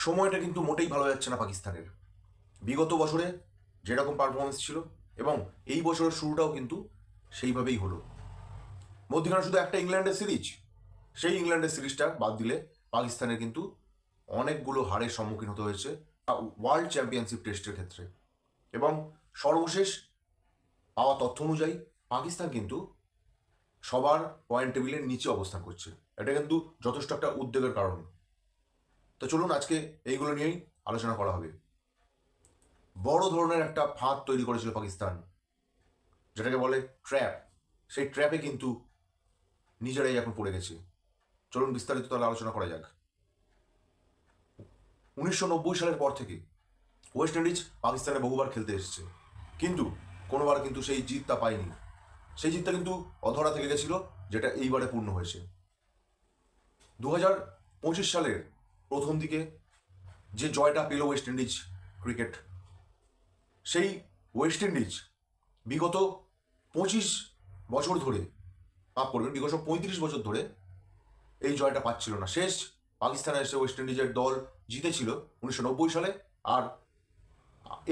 সময়টা কিন্তু মোটেই ভালো যাচ্ছে না পাকিস্তানের। বিগত বছরে যেরকম পারফরমেন্স ছিল এবং এই বছরের শুরুটাও কিন্তু সেইভাবেই হলো। মধ্যখানে শুধু একটা ইংল্যান্ডের সিরিজ, সেই ইংল্যান্ডের সিরিজটা বাদ দিলে পাকিস্তানের কিন্তু অনেকগুলো হারের সম্মুখীন হতে হয়েছে ওয়ার্ল্ড চ্যাম্পিয়নশিপ টেস্টের ক্ষেত্রে। এবং সর্বশেষ পাওয়া তথ্য অনুযায়ী পাকিস্তান কিন্তু সবার পয়েন্ট টেবিলের নিচে অবস্থান করছে। এটা কিন্তু যথেষ্ট একটা উদ্বেগের কারণ। তো চলুন আজকে এইগুলো নিয়েই আলোচনা করা হবে। বড় ধরনের একটা ফাঁদ তৈরি করেছিল পাকিস্তান, যেটাকে বলে ট্র্যাপ। সেই ট্র্যাপে কিন্তু নিজেরাই এখন পড়ে গেছে। চলুন বিস্তারিত তাহলে আলোচনা করা যাক। উনিশশো নব্বই সালের পর থেকে ওয়েস্ট ইন্ডিজ পাকিস্তানে বহুবার খেলতে এসেছে। কিন্তু কোনোবার কিন্তু সেই জিতটা পায়নি। সেই জিতটা কিন্তু অধরা থেকে গেছিল, যেটা এইবারে পূর্ণ হয়েছে। দু হাজার পঁচিশ সালের প্রথম দিকে যে জয়টা পেল ওয়েস্ট ইন্ডিজ ক্রিকেট সেই ওয়েস্ট ইন্ডিজ বিগত পঁচিশ বছর ধরে মাফ করবেন, বিগত পঁয়ত্রিশ বছর ধরে এই জয়টা পাচ্ছিল না। শেষ পাকিস্তানে এসে ওয়েস্ট ইন্ডিজের দল জিতেছিল উনিশশো নব্বই সালে আর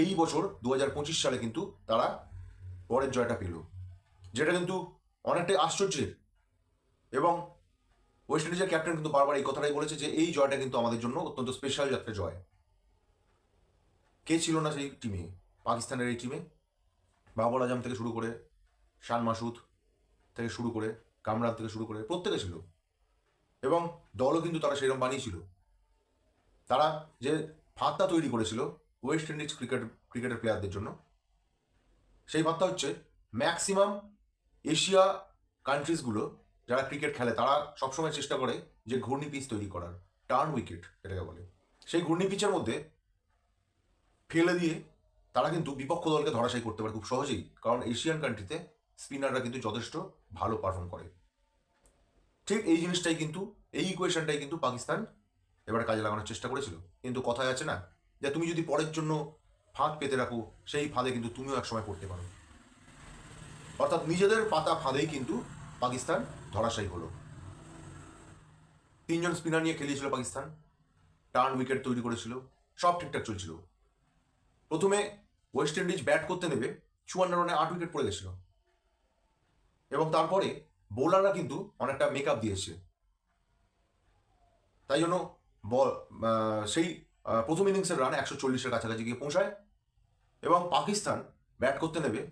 এই বছর দু হাজার পঁচিশ সালে কিন্তু তারা পরের জয়টা পেল। যেটা কিন্তু অনেকটাই আশ্চর্যের এবং ওয়েস্ট ইন্ডিজের ক্যাপ্টেন কিন্তু বারবার এই কথাটাই বলেছে যে এই জয়টা কিন্তু আমাদের জন্য অত্যন্ত স্পেশাল একটা জয়। কে ছিল না সেই টিমে পাকিস্তানের এই টিমে বাবর আজম থেকে শুরু করে, শান মাসুদ থেকে শুরু করে, কামরান থেকে শুরু করে প্রত্যেকে ছিল। এবং দলও কিন্তু তারা সেরকম বানিয়েছিল। তারা যে ফাঁদটা তৈরি করেছিল ওয়েস্ট ইন্ডিজ ক্রিকেট ক্রিকেটের প্লেয়ারদের জন্য, সেই ফাঁদটা হচ্ছে ম্যাক্সিমাম এশিয়া কান্ট্রিজগুলো যারা ক্রিকেট খেলে, তারা সবসময় চেষ্টা করে যে ঘূর্ণি পিচ তৈরি করার টার্ন উইকেট এটাকে বলে। সেই ঘূর্ণি পিচের মধ্যে ফেলে দিয়ে তারা কিন্তু বিপক্ষ দলকে ধরাশায়ী করতে পারে খুব সহজেই, কারণ এশিয়ান কান্ট্রিতে স্পিনাররা কিন্তু যথেষ্ট ভালো পারফর্ম করে। ঠিক এই জিনিসটাই কিন্তু, এই ইকুয়েশনটাই কিন্তু পাকিস্তান এবার কাজে লাগানোর চেষ্টা করেছিল। কিন্তু কথায় আছে না যে, তুমি যদি পরের জন্য ফাঁদ পেতে রাখো, সেই ফাঁদে কিন্তু তুমিও একসময় পড়তে পারো। অর্থাৎ নিজেদের পাতা ফাঁদেই কিন্তু পাকিস্তান, ধরাশায়ী হলো। তিনজন স্পিনার নিয়ে খেলিয়েছিল পাকিস্তান। টার্ন উইকেট তৈরি করেছিল। সব ঠিকঠাক চলছিল। প্রথমে ওয়েস্ট ইন্ডিজ ব্যাট করতে নেবে, চুয়ান্ন রানে আট উইকেট পড়ে গেছিল। এবং তারপরে বোলাররা কিন্তু অনেকটা মেকআপ দিয়েছে। তাই জন্য বল সেই প্রথম ইনিংসের রান একশো চল্লিশের কাছাকাছি গিয়ে পৌঁছায়। এবং পাকিস্তান ব্যাট করতে নেবে।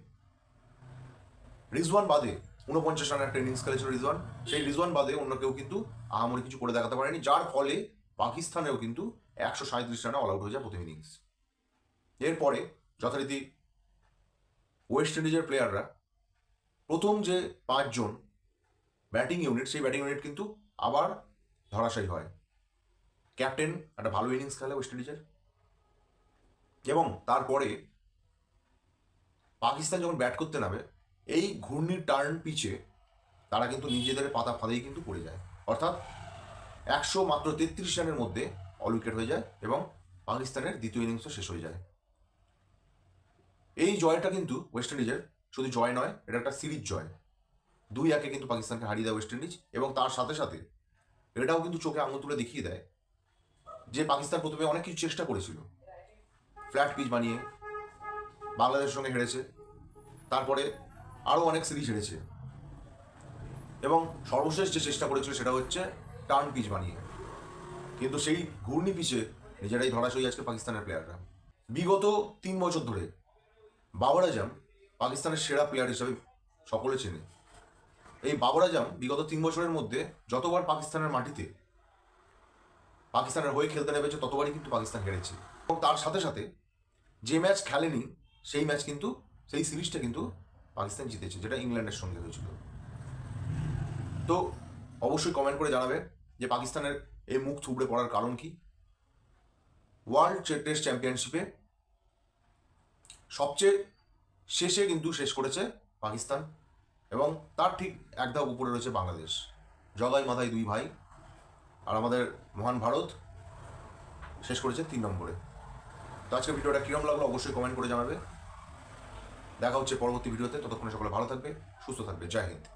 রিজওয়ান বাদে উনপঞ্চাশ রানের একটা ইনিংস খেলেছিল রিজওয়ান। সেই রিজওয়ান বাদে অন্য কেউ কিন্তু আহামরি কিছু করে দেখাতে পারেনি, যার ফলে পাকিস্তানেও কিন্তু একশো সাঁত্রিশ রানে অল আউট হয়ে যায় প্রথম ইনিংস এরপরে যথারীতি ওয়েস্ট ইন্ডিজের প্লেয়াররা প্রথম যে পাঁচজন ব্যাটিং ইউনিট, সেই ব্যাটিং ইউনিট কিন্তু আবার ধরাশায়ী হয়। ক্যাপ্টেন একটা ভালো ইনিংস খেলে ওয়েস্ট ইন্ডিজের। এবং তারপরে পাকিস্তান যখন ব্যাট করতে নামে এই ঘূর্ণির টার্ন পিচে তারা কিন্তু নিজেদের পাতা ফাঁদেই কিন্তু পড়ে যায়। অর্থাৎ একশো মাত্র তেত্রিশ রানের মধ্যে অল উইকেট হয়ে যায় এবং পাকিস্তানের দ্বিতীয় ইনিংসও শেষ হয়ে যায়। এই জয়টা কিন্তু ওয়েস্ট ইন্ডিজের শুধু জয় নয়, এটা একটা সিরিজ জয়। দুই একে কিন্তু পাকিস্তানকে হারিয়ে দেয় ওয়েস্ট ইন্ডিজ এবং তার সাথে সাথে এটাও কিন্তু চোখে আঙুল তুলে দেখিয়ে দেয় যে পাকিস্তান প্রথমে অনেক কিছু চেষ্টা করেছিল। ফ্ল্যাট পিচ বানিয়ে বাংলাদেশের সঙ্গে হেরেছে। তারপরে আরও অনেক সিরিজ হেরেছে এবং সর্বশেষ যে চেষ্টা করেছিল সেটা হচ্ছে টার্ন পিচ বানিয়ে। কিন্তু সেই ঘূর্ণি পিচে নিজেরাই ধরা ধরাশয়ী আজকে পাকিস্তানের প্লেয়াররা বিগত তিন বছর ধরে বাবর আজম পাকিস্তানের সেরা প্লেয়ার হিসাবে সকলে চেনে। এই বাবর আজম বিগত তিন বছরের মধ্যে যতবার পাকিস্তানের মাটিতে পাকিস্তানের হয়ে খেলতে নেমেছে, ততবারই কিন্তু পাকিস্তান হেরেছে। এবং তার সাথে সাথে যে ম্যাচ খেলেনি, সেই ম্যাচ কিন্তু, সেই সিরিজটা কিন্তু পাকিস্তান জিতেছে, যেটা ইংল্যান্ডের সঙ্গে হয়েছিল। তো অবশ্যই কমেন্ট করে জানাবে যে পাকিস্তানের এই মুখ থুবড়ে পড়ার কারণ কি? ওয়ার্ল্ড টেস্ট চ্যাম্পিয়নশিপে সবচেয়ে শেষে কিন্তু শেষ করেছে পাকিস্তান এবং তার ঠিক এক ধাপ উপরে রয়েছে বাংলাদেশ। জগাই মাথায় দুই ভাই আর আমাদের মহান ভারত শেষ করেছে তিন নম্বরে। তো আজকে ভিডিওটা কিরম লাগল অবশ্যই কমেন্ট করে জানাবে। দেখা হচ্ছে পরবর্তী ভিডিওতে। ততক্ষণে সকলে ভালো থাকবে সুস্থ থাকবে। জয় হিন্দ।